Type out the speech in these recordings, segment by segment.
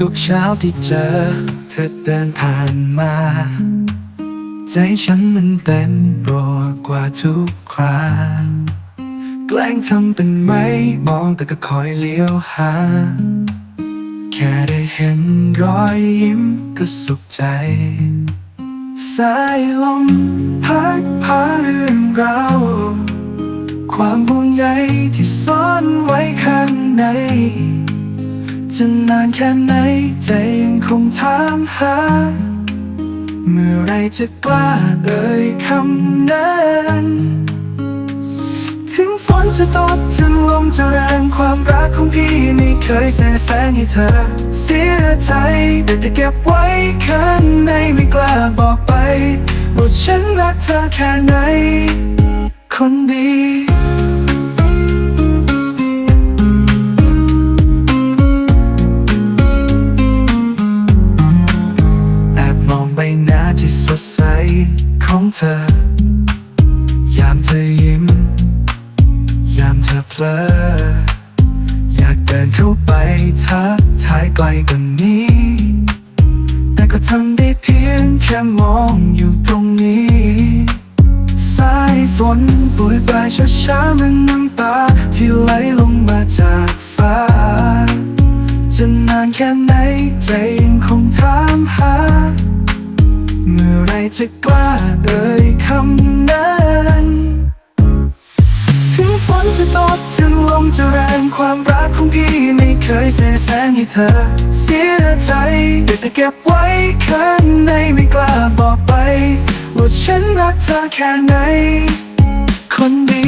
ทุกเช้าที่เจอ เธอเดินผ่านมา ใจฉันมันเต้นรัวกว่าทุกคราแกล้งทำเป็นไม่มองแต่ก็คอยเลี้ยวหา แค่ได้เห็นรอยยิ้มก็สุขใจ สายลมพัดพาเรื่องราวความห่วงใยที่ซ่อนไว้ข้างใน จะนานแค่ไหนใจยังคงถามหา เมื่อไรจะกล้าเอ่ยคำนั้นถึงฝนจะตกถึงลมจะแรงความรักของพี่ไม่เคยแสแสงให้เธอ เสียใจแต่แต่เก็บไว้ข้างในไม่กล้าบอกไปว่าฉันรักเธอแค่ไหน คนดี ของเธอ ยามเธอยิ้ม ยามเธอเพลอ อยากเดินเข้าไปทักทายไกลกว่านี้ แต่ก็ทำได้เพียงแค่มองอยู่ตรงนี้ สายฝนโปรยปลายช้าๆเหมันน้ำตา ที่ไหลลงมาจากฟ้าจะนานแค่ไหนใจยังคงถามหา เมื่อไรจะกล้าเอ่ยคำนั้นถึงฝนจะตกถึงลมจะแรงความรักของพี่ไม่เคยเสแสร้งให้เธอ เสียใจแต่แต่เก็บไว้ข้างในไม่กล้าบอกไปว่าฉันรักเธอแค่ไหน คนดี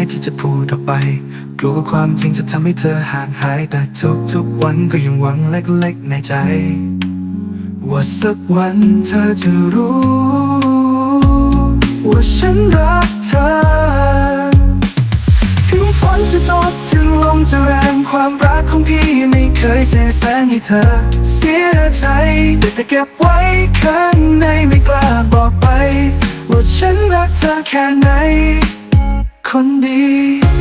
ายที่จะพูดออกไป กลัวว่าความจริงจะทำให้เธอห่างหาย แต่ทุกๆวันก็ยังหวังเล็กๆในใจ ว่าสักวันเธอจะรู้ ว่าฉันรักเธอ ถึงฝนจะตกถึงลมจะแรงความรักของพี่ไม่เคยเสแสร้งให้เธอ เสียใจแต่แต่เก็บไว้ข้างในไม่กล้าบอกไป ว่าฉันรักเธอแค่ไหน คนดี